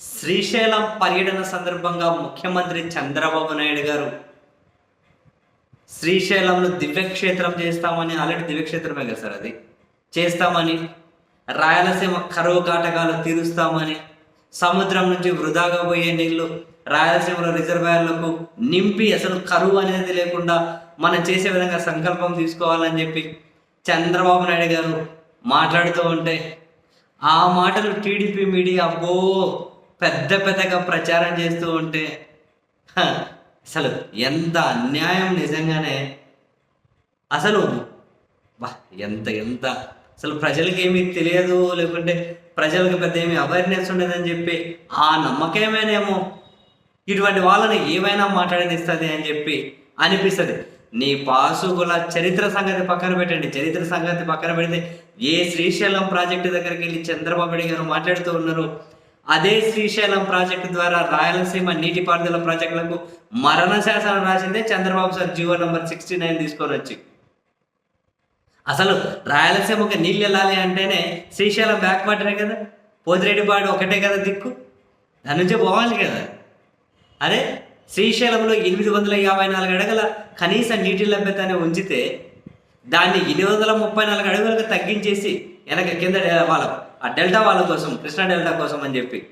శ్రీశైలం పర్యటన సందర్భంగా ముఖ్యమంత్రి చంద్రబాబు నాయుడు గారు శ్రీశైలంలో దివ్యక్షేత్రం చేస్తామని ఆల్రెడీ దివ్యక్షేత్రమే కదా సార్ అది చేస్తామని రాయలసీమ కరువు కాటకాలు తీరుస్తామని సముద్రం నుంచి వృధాగా పోయే నీళ్ళు రాయలసీమలో రిజర్వాయర్లకు నింపి అసలు కరువు అనేది లేకుండా మనం చేసే విధంగా సంకల్పం తీసుకోవాలని చెప్పి చంద్రబాబు నాయుడు గారు మాట్లాడుతూ ఉంటే ఆ మాటలు టీడీపీ మీడియా అబ్బో పెద్ద పెద్దగా ప్రచారం చేస్తూ ఉంటే అసలు ఎంత అన్యాయం నిజంగానే. అసలు బా ఎంత ఎంత. అసలు ప్రజలకి ఏమీ తెలియదు లేకుంటే ప్రజలకు పెద్ద ఏమి అవేర్నెస్ ఉండదని చెప్పి ఆ నమ్మకమేనేమో ఇటువంటి వాళ్ళని ఏమైనా మాట్లాడనిస్తుంది అని చెప్పి అనిపిస్తుంది. నీ పాసుగుల చరిత్ర సంగతి పక్కన పెట్టండి. చరిత్ర సంగతి పక్కన పెడితే ఏ శ్రీశైలం ప్రాజెక్టు దగ్గరికి వెళ్ళి చంద్రబాబు నాయుడు గారు మాట్లాడుతూ ఉన్నారు అదే శ్రీశైలం ప్రాజెక్టు ద్వారా రాయలసీమ నీటిపారుదల ప్రాజెక్టులకు మరణ శాసనం రాసిందే Chandrababu sir GO number sixty nine తీసుకొని వచ్చి. అసలు రాయలసీమకి నీళ్ళు వెళ్ళాలి అంటేనే శ్రీశైలం బ్యాక్ వాటరే కదా? పోతిరెడ్డిపాడు ఒకటే కదా దిక్కు? దాని నుంచే పోవాలి కదా? అదే శ్రీశైలంలో ఎనిమిది వందల యాభై నాలుగు అడుగుల కనీస నీటి లభ్యతని ఉంచితే దాన్ని ఎనిమిది వందల ముప్పై నాలుగు అడుగులకు తగ్గించేసి వెనక కింద వాళ్ళకు ఆ డెల్టా వాళ్ళ కోసం కృష్ణా డెల్టా కోసం అని చెప్పి.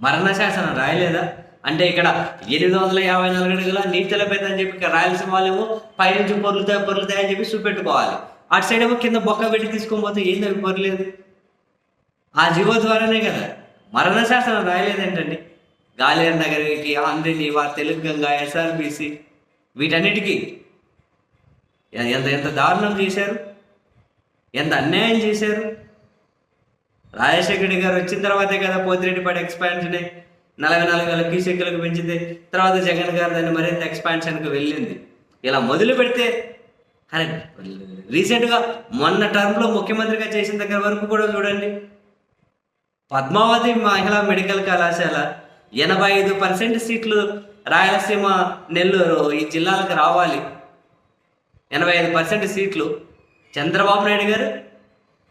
మరణ శాసనం రాయలేదా? అంటే ఇక్కడ ఎనిమిది వందల యాభై నాలుగు అడుగుల నీటి తెలపేదని చెప్పి ఇక్కడ రాయలసీమ వాళ్ళేమో పైనుంచి పొర్లుతాయి పొర్లుతాయి అని చెప్పి చూపెట్టుకోవాలి. అటు సైడ్ ఏమో కింద బొక్క పెట్టి తీసుకొని పోతే ఏంది అవి పొరలేదు? ఆ జీవో ద్వారానే కదా. మరణ శాసనం రాయలేదేంటండి గాలియర్ నగరికి ఆంధ్రీ నీవా తెలుగు గంగా ఎస్ఆర్బిసి వీటన్నిటికీ ఎంత ఎంత దారుణం చేశారు? ఎంత అన్యాయం చేశారు? రాజశేఖర గారు వచ్చిన తర్వాతే కదా పోతిరెడ్డిపాటి ఎక్స్పాన్షన్ నలభై నాలుగు వేల క్యూసెక్లకు పెంచితే తర్వాత జగన్ గారు దాన్ని మరింత ఎక్స్పాన్షన్కి వెళ్ళింది. ఇలా మొదలు పెడితే అరే రీసెంట్గా మొన్న టర్మ్లో ముఖ్యమంత్రిగా చేసిన దగ్గర వరకు కూడా చూడండి. పద్మావతి మహిళా మెడికల్ కళాశాల ఎనభై ఐదు పర్సెంట్ సీట్లు రాయలసీమ నెల్లూరు ఈ జిల్లాలకు రావాలి. ఎనభై ఐదు పర్సెంట్ సీట్లు చంద్రబాబు నాయుడు గారు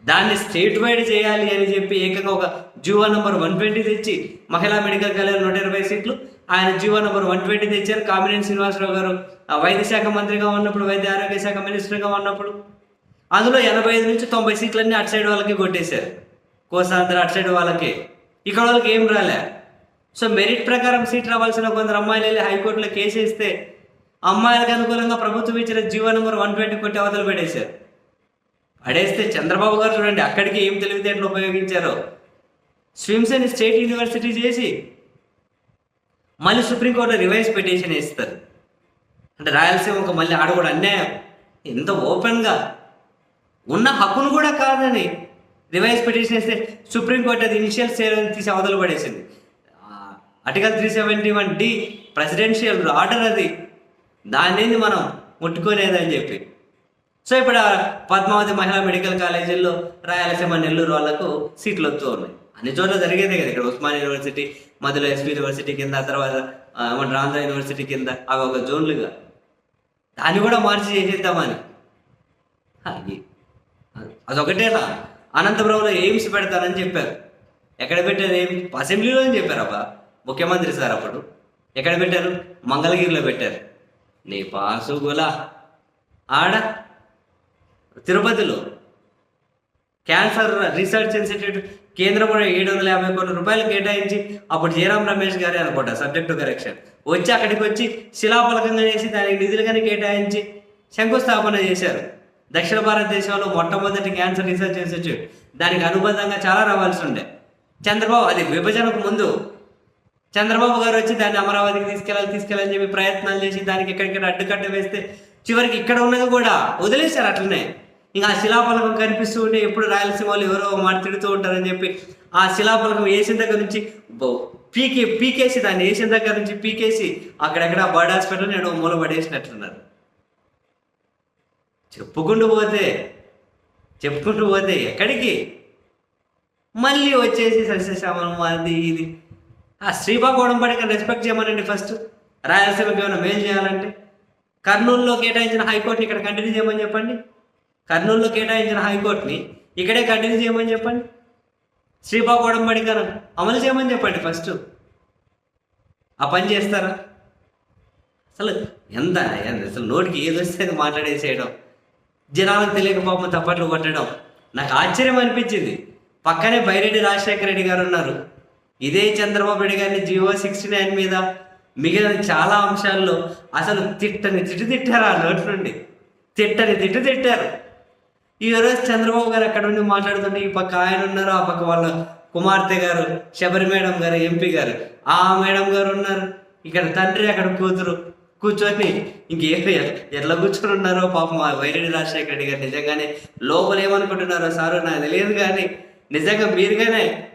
దాన్ని స్టేట్ వైడ్ చేయాలి అని చెప్పి ఏకంగా ఒక జీవో నంబర్ వన్ ట్వంటీ తెచ్చి మహిళా మెడికల్ కాలేజ్ నూట ఇరవై సీట్లు. ఆయన జీవో నంబర్ వన్ ట్వంటీ తెచ్చారు. కామినేని శ్రీనివాసరావు గారు ఆ వైద్య శాఖ మంత్రిగా ఉన్నప్పుడు వైద్య ఆరోగ్య శాఖ మినిస్టర్గా ఉన్నప్పుడు. అందులో ఎనభై ఐదు నుంచి తొంభై సీట్లన్నీ అటు సైడ్ వాళ్ళకి కొట్టేశారు. కోసాంధ్ర అటు సైడ్ వాళ్ళకి. ఇక్కడ వాళ్ళకి ఏం రాలే. సో మెరిట్ ప్రకారం సీట్ రావాల్సిన కొందరు అమ్మాయిలు వెళ్ళి హైకోర్టులో కేసు వేస్తే అమ్మాయిలకు అనుకూలంగా ప్రభుత్వం ఇచ్చిన జీవో నెంబర్ వన్ ట్వంటీ కొట్టి అవతలు పెట్టేశారు. పడేస్తే చంద్రబాబు గారు చూడండి అక్కడికి ఏం తెలివితేటలు ఉపయోగించారో. స్విమ్స్ అని స్టేట్ యూనివర్సిటీ చేసి మళ్ళీ సుప్రీంకోర్టులో రివైజ్ పిటిషన్ ఇస్తారు అంటే రాయలసీమకు మళ్ళీ ఆడ కూడా అన్యాయం. ఎంత ఓపెన్గా. ఉన్న హక్కును కూడా కాదని రివైజ్ పిటిషన్ వేస్తే సుప్రీంకోర్టు అది ఇనిషియల్ సేల్ తీసి అవతల పడేసింది. Article three seventy one D presidential order అది. దాన్ని మనం ముట్టుకోలేదని చెప్పి. సో ఇప్పుడు పద్మావతి మహిళా మెడికల్ కాలేజీల్లో రాయలసీమ నెల్లూరు వాళ్ళకు సీట్లు వస్తూ ఉన్నాయి. అన్ని చోట్ల జరిగేదే కదా. ఇక్కడ ఉస్మాన్ యూనివర్సిటీ మధ్యలో ఎస్పీ యూనివర్సిటీ కింద తర్వాత మన రాంధ్ర ఆంధ్ర యూనివర్సిటీ కింద అవి ఒక జోన్లుగా. దాన్ని కూడా మార్చి చేసేద్దామని. అది అదొకటేనా అనంతపురంలో ఎయిమ్స్ పెడతానని చెప్పారు. ఎక్కడ పెట్టారు ఏం అసెంబ్లీలో అని చెప్పారు అబ్బా. ముఖ్యమంత్రి సార్ అప్పుడు. ఎక్కడ పెట్టారు? మంగళగిరిలో పెట్టారు. నీ పాసు గులా. ఆడ తిరుపతిలో క్యాన్సర్ రీసెర్చ్ ఇన్స్టిట్యూట్ కేంద్రం కూడా ఏడు వందల యాభై కోట్ల రూపాయలు కేటాయించి అప్పుడు జయరాం రమేష్ గారే అనుకుంటా సబ్జెక్టు కరెక్షన్ వచ్చి అక్కడికి వచ్చి శిలాఫలకంగా చేసి దానికి నిధులుగానే కేటాయించి శంకుస్థాపన చేశారు. దక్షిణ భారతదేశంలో మొట్టమొదటి క్యాన్సర్ రీసెర్చ్ ఇన్స్టిట్యూట్. దానికి అనుబంధంగా చాలా రావాల్సి ఉండే. చంద్రబాబు అది విభజనకు ముందు చంద్రబాబు గారు వచ్చి దాన్ని అమరావతికి తీసుకెళ్ళాలి తీసుకెళ్ళాలని చెప్పి ప్రయత్నాలు చేసి దానికి ఎక్కడికక్కడ అడ్డుకట్ట వేస్తే చివరికి ఇక్కడ ఉన్నది కూడా వదిలేశారు అట్లనే. ఇంకా ఆ శిలాఫలకం కనిపిస్తూ ఉంటే ఎప్పుడు రాయలసీమ వాళ్ళు ఎవరో మాట తిడుతూ ఉంటారని చెప్పి ఆ శిలాఫలకం వేసిన దగ్గర నుంచి పీకే పీకేసి దాన్ని వేసిన దగ్గర నుంచి పీకేసి అక్కడెక్కడ బర్డ్ హాస్పిటల్ నేను మూల పడేసినట్లున్నారు చెప్పుకుంటూ పోతే చెప్పుకుంటూ పోతే ఎక్కడికి? మళ్ళీ వచ్చేసి సస్యశ్యామలం అది ఇది. ఆ శ్రీబాగూడెం పడిక రెస్పెక్ట్ చేయమనండి ఫస్ట్ రాయలసీమకి ఏమైనా మేలు చేయాలంటే? కర్నూలులో కేటాయించిన హైకోర్టుని ఇక్కడ కంటిన్యూ చేయమని చెప్పండి. కర్నూలులో కేటాయించిన హైకోర్టుని ఇక్కడే కంటిన్యూ చేయమని చెప్పండి. శ్రీబాబు ఉడంబడికను అమలు చేయమని చెప్పండి ఫస్ట్. ఆ పని చేస్తారా? అసలు ఎంత అసలు నోటికి ఏది వస్తే అది మాట్లాడేసేయడం జనాలకు తెలియక పాపం తప్పట్లు కొట్టడం. నాకు ఆశ్చర్యం అనిపించింది. పక్కనే బైరెడ్డి రాజశేఖర రెడ్డి గారు ఉన్నారు. ఇదే చంద్రబాబు రెడ్డి గారిని జియో సిక్స్టీ నైన్ మీద మిగిలిన చాలా అంశాల్లో అసలు తిట్టని తిట్టు తిట్టారు ఆ నోటి నుండి. తిట్టని తిట్టు తిట్టారు. ఈ రోజు చంద్రబాబు గారు అక్కడ ఉండి మాట్లాడుతుంటే ఈ పక్క ఆయన ఉన్నారు ఆ పక్క వాళ్ళ కుమార్తె గారు శబరి మేడం గారు ఎంపీ గారు. ఆ మేడం గారు ఉన్నారు. ఇక్కడ తండ్రి అక్కడ కూతురు. కూర్చొని ఇంకేం ఎట్లా కూర్చొని ఉన్నారో పాపం మా వైరెడ్డి రాజశేఖర రెడ్డి గారు నిజంగానే లోపల ఏమనుకుంటున్నారో సారు నాకు తెలియదు కానీ నిజంగా మీరుగానే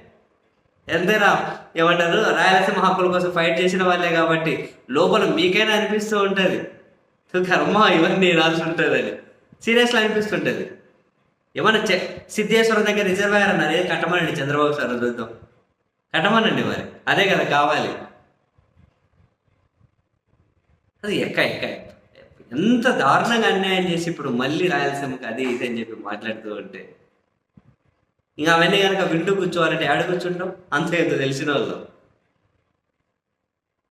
ఎంతైనా ఏమంటారు రాయలసీమ హక్కుల కోసం ఫైట్ చేసిన వాళ్ళే కాబట్టి లోపల మీకైనా అనిపిస్తూ ఉంటుంది? కర్మ ఇవన్నీ రాల్సి ఉంటుందని. సీరియస్లో అనిపిస్తుంటుంది. ఏమన్నా సిద్ధేశ్వరం దగ్గర రిజర్వాయర్ అన్నారు. ఏది కట్టమనండి చంద్రబాబు సార్ చూద్దాం కట్టమనండి మరి. అదే కదా కావాలి. అది ఎక్క ఎక్క. ఎంత దారుణంగా అన్యాయం చేసి ఇప్పుడు మళ్ళీ రాయలసీమకి అది ఇది అని చెప్పి మాట్లాడుతూ ఉంటే. ఇంకా అవన్నీ కనుక వింటూ కూర్చోవాలంటే ఆడ కూర్చుంటాం? అంత ఎంత తెలిసిన వాళ్ళు.